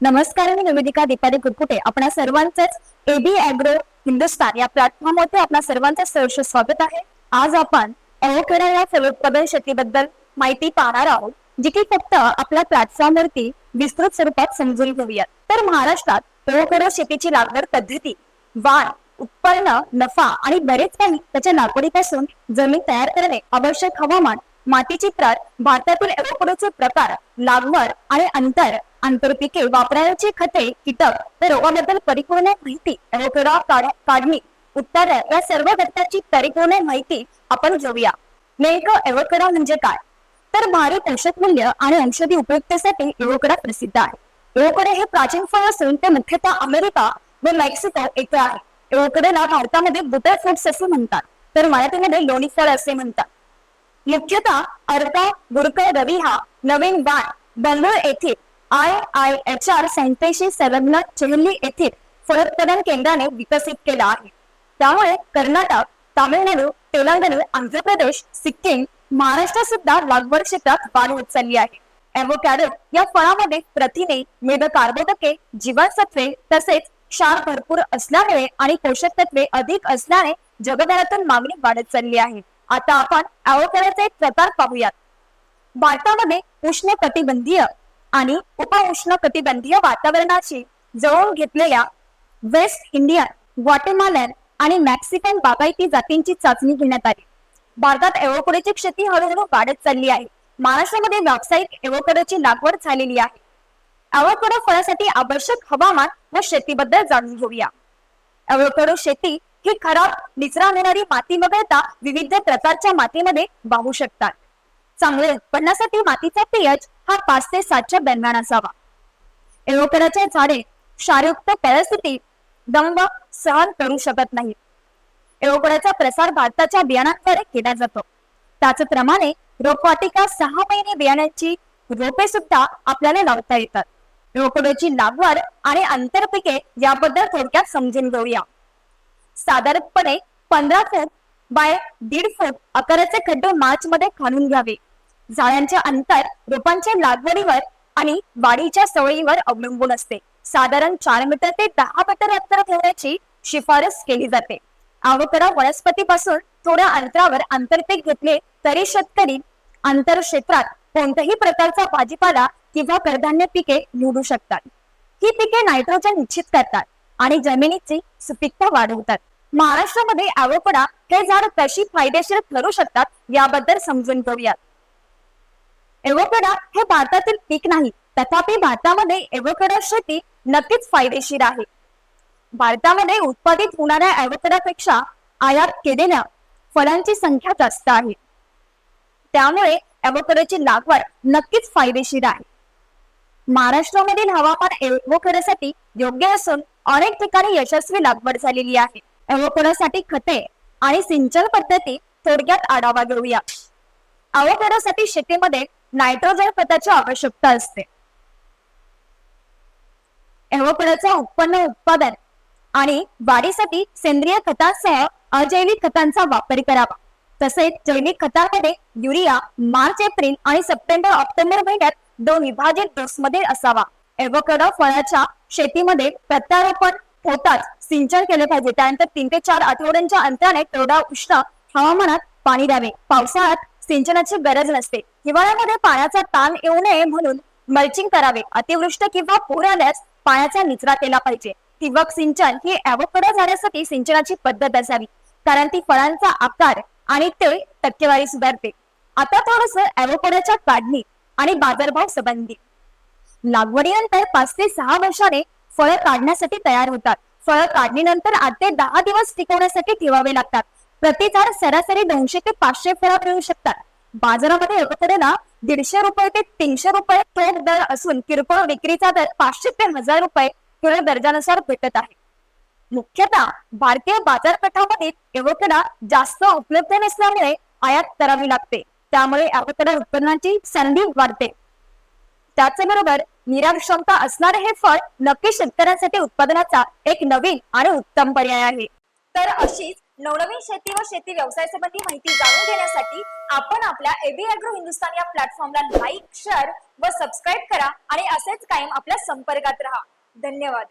नमस्कार मी निवेदिका दीपाली कुरकुटे आपणा सर्वांचेच AB agro Hindustan या प्लॅटफॉर्ममध्ये आपणा सर्वांचं सहर्ष स्वागत आहे. आज आपण एवोकेडा या सर्वोत्पादन शेतीबद्दल माहिती पाहणार आहोत जी की फक्त आपल्या प्लॅटफॉर्मवरती विस्तृत स्वरूपात समजून घेऊयात. तर महाराष्ट्रात एवोकेडा शेतीची लागवड पद्धती वाढ उत्पन्न नफा आणि बरेच काही त्याच्या लागवडीपासून जमीन तयार करणे आवश्यक हवामान मातीची प्रत भारतातील एवोकडोचे प्रकार लागवड आणि अंतर आंतरपिके वापरण्याची खते कीटक तर रोगाबद्दल परिपूर्ण माहिती एवोकडा काढणी उत्तर या सर्व घटकाची परिपूर्ण माहिती आपण घेऊया. नेमकं एवकडा म्हणजे काय? तर भारत औषध मूल्य आणि औषधी उपयुक्ततेसाठी एवकडा प्रसिद्ध आहे. एवकडे हे प्राचीन फळ असून ते मुख्यतः अमेरिका व मेक्सिको येथे आहे. एवोकडेला भारतामध्ये बुटर फ्रुट्स असे म्हणतात. तर मराठीमध्ये लोणी फळ असे म्हणतात. मुख्यतः अर्का गुरकर रवी हा नवीन वाण बंगळूर येथील आय आय एच आर सेंटेशी संलग्न चेहल्ली येथील फलोत्पादन केंद्राने विकसित केला आहे. त्यामुळे कर्नाटक तामिळनाडू तेलंगणा आंध्र प्रदेश सिक्कीम महाराष्ट्र सुद्धा लागवड क्षेत्रात वाढ होत चालली आहे. एवोकॅडो या फळामध्ये प्रथिने मेद कार्बोदके जीवनसत्वे तसेच क्षार भरपूर असल्यामुळे आणि पोषक तत्वे अधिक असल्याने जगभरातून मागणी वाढत चालली आहे. आता आपण एवोकॅडोचे एक प्रकार पाहूयात. भारतामध्ये उष्ण कटिबंधीय आणि उपउष्ण कटिबंधीय वातावरणाशी जवळून घेतलेल्या वेस्ट इंडियन ग्वाटेमालन आणि मेक्सिकन बागायती जातींची चाचणी घेण्यात आली. भारतात एवोकडेची शेती हळूहळू वाढत चालली आहे. महाराष्ट्रामध्ये व्यावसायिक एवोकडेची लागवड झालेली आहे. एवोकडो फळासाठी आवश्यक हवामान व शेतीबद्दल जाणून घेऊया. एवोकडो शेती ही खराब निचरा नेणारी माती वगळता विविध प्रकारच्या मातीमध्ये वाहू शकतात. चांगले उत्पन्नासाठी मातीचा पीएच हा पाच ते सातच्या दरम्यान असावा. एवोकडाचे झाडे क्षारयुक्त परिस्थिती दंग सहन करू शकत नाही एवोकडाचा प्रसार भारताच्या बियाणांद्वारे केला जातो. त्याचप्रमाणे रोपवाटिका सहा महिने बियाण्याची रोपे सुद्धा आपल्याला लावता येतात. एवोकडाची लागवड आणि आंतरपिके याबद्दल थोडक्यात समजून घेऊया. साधारणपणे पंधरा फूट बाय दीड फूट आकाराचे खड्डे मार्च मध्ये खाणून घ्यावे. झाडांचे अंतर रोपांच्या लागवडीवर आणि वाढीच्या सवयीवर अवलंबून असते. साधारण चार मीटर ते दहा मीटर अंतर ठेवण्याची शिफारस केली जाते. आवकडा वनस्पतीपासून थोड्या अंतरावर आंतरपीक घेतले तरी शेतकरी आंतर क्षेत्रात कोणत्याही प्रकारचा भाजीपाला किंवा कडधान्य पिके निवडू शकतात. ही पिके नायट्रोजन निश्चित करतात. आणि जमिनीची सुपीकता वाढवतात. महाराष्ट्रामध्ये आवकडा हे झाड कशी फायदेशीर ठरू शकतात याबद्दल समजून घेऊयात. एवोकडा हे भारतातील पीक नाही तथापि भारतामध्ये एवोकडा शेती नक्कीच फायदेशीर आहे. भारतामध्ये उत्पादित होणाऱ्या एवोकडापेक्षा आयात केलेल्या फळांची संख्या जास्त आहे. त्यामुळे एवोकडाची लागवड नक्कीच फायदेशीर आहे. महाराष्ट्रामधील हवामान एवोकडासाठी योग्य असून अनेक ठिकाणी यशस्वी लागवड झालेली आहे. एवोकडासाठी खते आणि सिंचन पद्धती थोडक्यात आढावा घेऊया. अवोकॅडोसाठी शेतीमध्ये नायट्रोजन खताची आवश्यकता असते. एवोकॅडोचा उत्पन्न उत्पादन आणि वाढीसाठी सेंद्रिय खतांसह अजैविक खतांचा वापर करावा. तसेच जैविक खतांमध्ये युरिया मार्च एप्रिल आणि सप्टेंबर ऑक्टोबर महिन्यात दोन विभाजित डोसमध्ये असावा. एवोकॅडो फळाच्या शेतीमध्ये प्रत्यारोपण होताच. सिंचन केले पाहिजे. त्यानंतर तीन ते चार आठवड्यांच्या अंतराने तेवढा उष्ण हवामानात पाणी द्यावे. पावसाळ्यात सिंचनाची गरज नसते. हिवाळ्यामध्ये पाण्याचा ताण येऊ नये म्हणून मल्चिंग करावे. अतिवृष्टी किंवा पूर आल्यास पाण्याचा निचरा केला पाहिजे. ठिबक सिंचन ही ॲवोकडो झाल्यासाठी सिंचनाची पद्धत असावी. कारण ती फळांचा आकार आणि ते टक्केवारी सुधारते. आता थोडस ॲवोकडोच्या काढणी आणि बाजारभाव संबंधी. लागवडीनंतर पाच ते सहा वर्षाने फळं काढण्यासाठी तयार होतात. फळं काढणीनंतर आठ ते दहा दिवस टिकवण्यासाठी ठेवावे लागतात. प्रतिचार सरासरी दोनशे ते पाचशे फळं मिळू शकतात. बाजारामध्ये एवढ्याला दीडशे रुपये ते तीनशे रुपये थोक दर असून किरकोळ विक्रीचा दर पाचशे ते हजार रुपये किलो दर्जानुसार भेटत आहे. मुख्यतः भारतीय बाजारपेठामध्ये एवढ्याला जास्त उपलब्ध नसल्यामुळे आयात करावी लागते. त्यामुळे एवढ्याला उत्पन्नाची संधी वाढते. त्याचबरोबर निराक्षमता असणारे हे फळ नक्की शेतकऱ्यांसाठी उत्पादनाचा एक नवीन आणि उत्तम पर्याय आहे. तर अशीच नवनवीन शेती व शेती व्यवसाय संबंधी माहिती जाणून घेण्यासाठी आपण आपल्या एबी अॅग्रो हिंदुस्तान या प्लॅटफॉर्मला लाईक शेअर व सबस्क्राईब करा आणि असेच कायम आपल्या संपर्कात राहा. धन्यवाद.